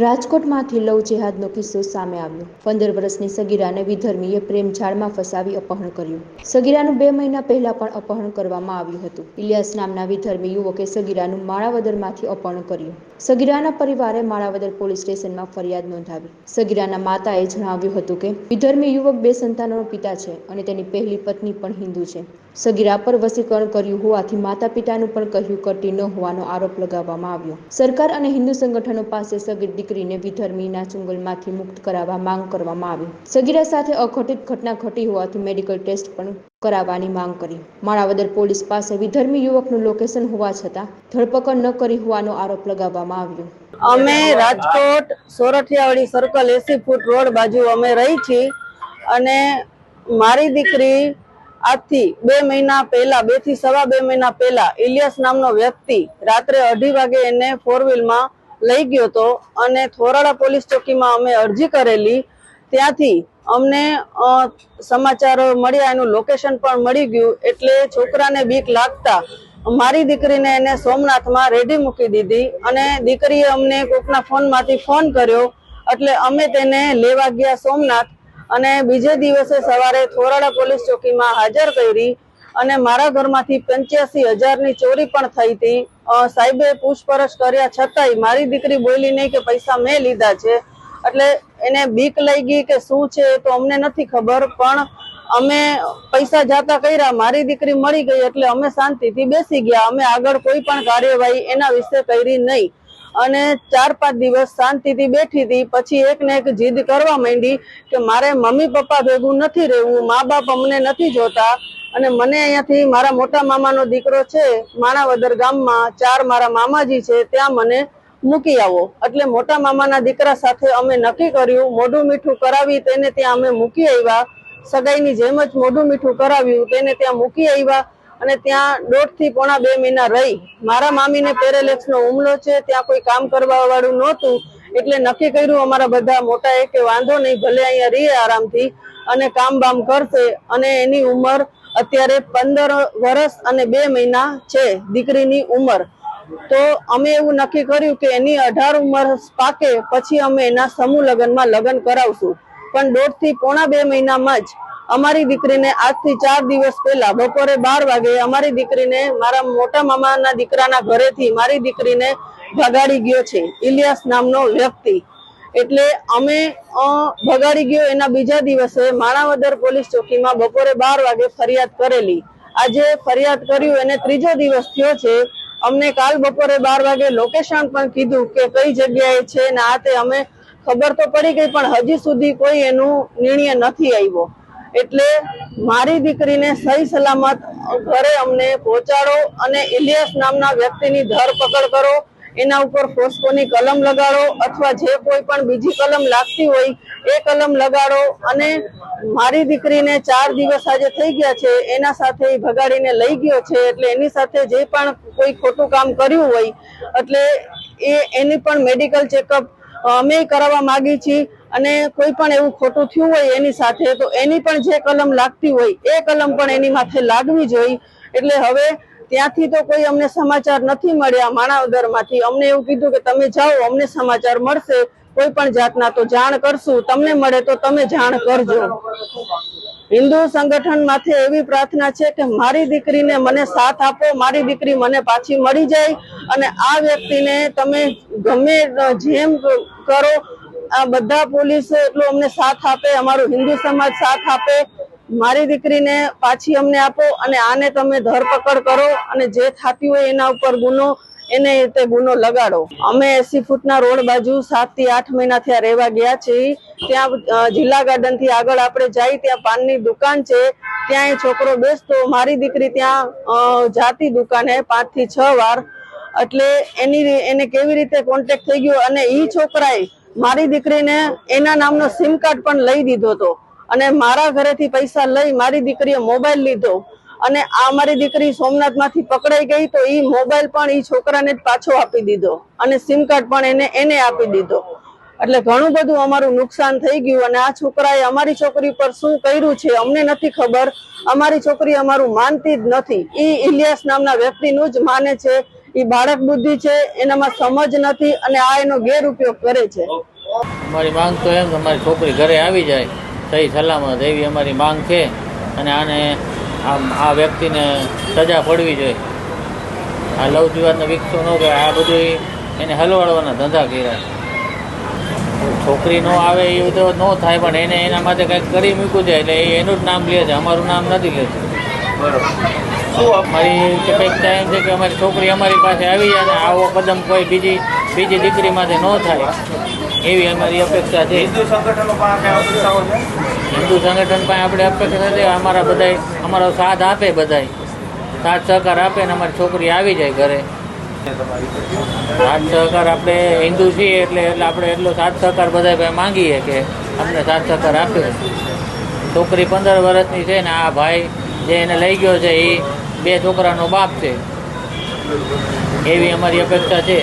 રાજકોટમાંથી લવ જેહાદનો કિસ્સો સામે આવ્યો. પંદર વર્ષની સગીરાને વિધર્મીએ પ્રેમ ઝાડમાં ફસાવી અપહરણ કર્યું. સગીરાનું બે મહિના પહેલા પણ અપહરણ કરવામાં આવ્યું હતું. ઇલિયાસ નામના વિધર્મી યુવકે સગીરાનું માળાવદરમાંથી અપહરણ કર્યું. સગીરાના પરિવારે માળાવદર પોલીસ સ્ટેશનમાં ફરિયાદ નોંધાવી. સગીરાના માતાએ જણાવ્યું હતું કે, વિધર્મી યુવક બે સંતાનોનો પિતા છે અને તેની પહેલી પત્ની પણ હિન્દુ છે. સગીરા પર વસીકરણ કર્યું હોવાથી માતા પિતાનું પણ કહ્યું કરતી ન હોવાનો આરોપ લગાવવામાં આવ્યો. સરકાર અને હિન્દુ સંગઠનો પાસે સગીર દીકરીને વિધર્મીના ચુંગલમાંથી મુક્ત કરાવવા માંગ કરવામાં આવી. સગીરા સાથે અઘટિત ઘટના ઘટી હોવાથી મેડિકલ ટેસ્ટ પણ કરાવવાની માંગ કરી. માણાવદર પોલીસ પાસે વિધર્મી યુવકનું લોકેશન હોવા છતાં ધરપકડ ન કરી હોવાનો આરોપ લગાવવામાં આવ્યો. અમે રાજકોટ સોરઠિયાવાડી સર્કલ એસી ફૂટ રોડ બાજુ અમે રહી છીએ અને મારી દીકરી આજથી બે મહિના પહેલા, બેથી સવા બે મહિના પહેલા, ઇલિયાસ નામનો વ્યક્તિ રાત્રે અઢી વાગે એને ફોર વ્હીલમાં લઈ ગયો હતો અને થોરાડા પોલીસ ચોકીમાં અમે અરજી કરેલી. ત્યાંથી અમને સમાચારો મળ્યા, એનું લોકેશન પણ મળી ગયું. એટલે છોકરાને બીક લાગતા મારી દીકરીને એને સોમનાથમાં રેડી મૂકી દીધી અને દીકરીએ અમને કોકના ફોનમાંથી ફોન કર્યો. એટલે અમે તેને લેવા ગયા સોમનાથ અને બીજે દિવસે સવારે થોરાડા પોલીસ ચોકીમાં હાજર કરી અને મારા ઘરમાંથી પંચ્યાસી હજારની ચોરી પણ થઈ હતી. સાહેબે પૂછપરછ કર્યા છતાંય મારી દીકરી બોલી નહીં કે પૈસા મેં લીધા છે. એટલે એને બીક લઈ ગઈ કે શું છે તો અમને નથી ખબર, પણ અમે પૈસા જાતા કર્યા, મારી દીકરી મળી ગઈ એટલે અમે શાંતિથી બેસી ગયા. અમે આગળ કોઈ પણ કાર્યવાહી એના વિશે કરી નહીં. અને ચાર પાંચ દિવસ શાંતિથી બેઠી હતી. પછી એક ને એક જીદ કરવા માંડી કે મારે મમ્મી પપ્પા ભેગું નથી રહેવું, મા બાપ અમને નથી જોતા. અને મને અહીંયાથી મારા મોટા મામાનો દીકરો છે, માણાવદર ગામમાં ચાર મારા મામાજી છે, ત્યાં મને મૂકી આવો. એટલે મોટા મામાના દીકરા સાથે અમે નક્કી કર્યું, મોઢું મીઠું કરાવી તેને ત્યાં અમે મૂકી આવ્યા. સગાઈની જેમ જ મોઢું મીઠું કરાવ્યું, તેને ત્યાં મૂકી આવ્યા. અને ત્યાં દોઢથી પોણા બે મહિના રહી. મારા મામીને પેરેલેક્સ નો હુમલો છે, ત્યાં કોઈ કામ કરવા વાળું નહોતું, એટલે નક્કી કર્યું અમારા બધા મોટા એ કે વાંધો નહીં, ભલે અહીંયા રહીએ આરામથી અને કામ બામ કરશે. અને એની ઉંમર અત્યારે પંદર વર્ષ અને બે મહિના છે, દીકરીની ઉંમર. તો અમે એવું નક્કી કર્યું કે એની અઢાર ઉંમર પાકે, પછી અમે એના સમૂહ લગ્નમાં લગ્ન કરાવશું. પણ દોઢથી પોણા બે મહિનામાં જ અમારી દીકરીને આજથી ચાર દિવસ પહેલા બપોરે બાર વાગે અમારી દીકરીને મારા મોટા મામાના દીકરાના ઘરેથી મારી દીકરીને ભગાડી ગયો છે, ઇલિયાસ નામનો વ્યક્તિ. એટલે અમે ભગાડી ગયો એના બીજા દિવસે માણાવદર પોલીસ ચોકીમાં બપોરે બાર વાગે ફરિયાદ કરેલી. આજે ફરિયાદ કર્યું, એને ત્રીજો દિવસ થયો છે. અમને કાલ બપોરે બાર વાગે લોકેશન પણ કીધું કે કઈ જગ્યાએ છે ને આ તે અમે ખબર તો પડી ગઈ, પણ હજી સુધી કોઈ એનું નિર્ણય નથી આવ્યો. એટલે મારી દીકરીને સહી સલામત ઘરે અમને પહોંચાડો અને ઇલિયાસ નામના વ્યક્તિની ધરપકડ કરો, એના ઉપર ફોસ્કોની કલમ લગાડો અથવા જે કોઈ પણ બીજી કલમ લાગતી હોય એ કલમ લગાડો અને મારી દીકરીને ચાર દિવસ આજે થઈ ગયા છે, એના સાથે ભગાડીને લઈ ગયો છે, એટલે એની સાથે જે પણ કોઈ ખોટું કામ કર્યું હોય, એટલે એ એની પણ મેડિકલ ચેકઅપ અમે કરાવવા માગી છીએ. અને કોઈ પણ એવું ખોટું થયું હોય એની સાથે, તો એની પણ જે કલમ લાગતી હોય, એ કલમ પણ એની માથે લાગવી જોઈએ. એટલે હવે ત્યાંથી તો કોઈ અમને સમાચાર નથી મળ્યા માણાવદરમાંથી અમને એવું કીધું કે તમે જાઓ, અમને સમાચાર મળશે. કોઈ પણ જાતના તો જાણ કરશું. તમને મળે તો તમે જાણ કરજો. હિન્દુ સંગઠન માથે એવી પ્રાર્થના છે કે મારી દીકરીને મને સાથ આપો, મારી દીકરી મને પાછી મળી જાય અને આ વ્યક્તિને તમે ગમે જેમ કરો આ બધા પોલીસ એટલો અમને સાથ આપે, અમારું હિન્દુ સમાજ સાથ આપે. મારી દીકરીને પાછી અમને આપો અને આને તમે ધરપકડ કરો અને જે થતી હોય એના ઉપર ગુનો, એને તે ગુનો લગાડો. અમે એસી ફૂટના રોડ બાજુ સાતથી આઠ મહિના થયા રહેવા ગયા છીએ. ત્યાં જિલ્લા ગાર્ડનથી આગળ આપણે જઈ ત્યાં પાનની દુકાન છે. ત્યાં એ છોકરો બેસતો, મારી દીકરી ત્યાં જાતી દુકાને પાંચથી છ વાર. એટલે એની, એને કેવી રીતે કોન્ટેક્ટ થઈ ગયો અને એ છોકરાએ મારી દીકરીને એના નામનો સિમ કાર્ડ પણ લઈ દીધો હતો. અને મારા ઘરેથી પૈસા લઈ મારી દીકરીએ મોબાઈલ લીધો. અને આ મારી દીકરી સોમનાથમાંથી પકડાઈ ગઈ તો એ મોબાઈલ પણ એ છોકરાને જ પાછો આપી દીધો. અને સિમ કાર્ડ પણ એને એને આપી દીધો. એટલે ઘણું બધું અમારું નુકસાન થઈ ગયું અને આ છોકરાએ અમારી છોકરી પર શું કર્યું છે અમને નથી ખબર. અમારી છોકરી અમારું માનતી જ નથી. એ ઇલિયાસ નામના વ્યક્તિનું જ માને છે એ બાળક બુદ્ધિ છે, એનામાં સમજ નથી અને આ એનો ગેરઉપયોગ કરે છે. અમારી માંગ તો એમ, અમારી છોકરી ઘરે આવી જાય, સહી સલામત એવી અમારી માંગ છે અને આને આમ આ વ્યક્તિને સજા પડવી જોઈએ. આ લવ જીવાતને વિકસો ન કે આ બધું એને હલવાડવાના ધંધા કર્યા. છોકરી નો આવે એવું તો ન થાય, પણ એને એના માટે કંઈક કરી મૂક્યું છે, એટલે એનું જ નામ લે છે, અમારું નામ નથી લેતું અમારી અપેક્ષા એમ છે કે અમારી છોકરી અમારી પાસે આવી જાય અને આવો કદમ કોઈ બીજી બીજી દીકરી માટે ન થાય. એવી અમારી અપેક્ષા છે. હિન્દુ સંગઠનો પાસે હિન્દુ સંગઠન આપણે અપેક્ષા છે અમારા બધાય અમારો સાથ આપે બધાય. સાથ સહકાર આપે ને અમારી છોકરી આવી જાય ઘરે. સાથ સહકાર આપણે હિન્દુ છીએ એટલે એટલે આપણે એટલો સાથ સહકાર બધા ભાઈ માંગીએ કે અમને સાથ સહકાર આપે. છોકરી પંદર વર્ષની છે ને આ ભાઈ જે એને લઈ ગયો છે એ બે છોકરાનો બાપ છે. એવી અમારી અપેક્ષા છે.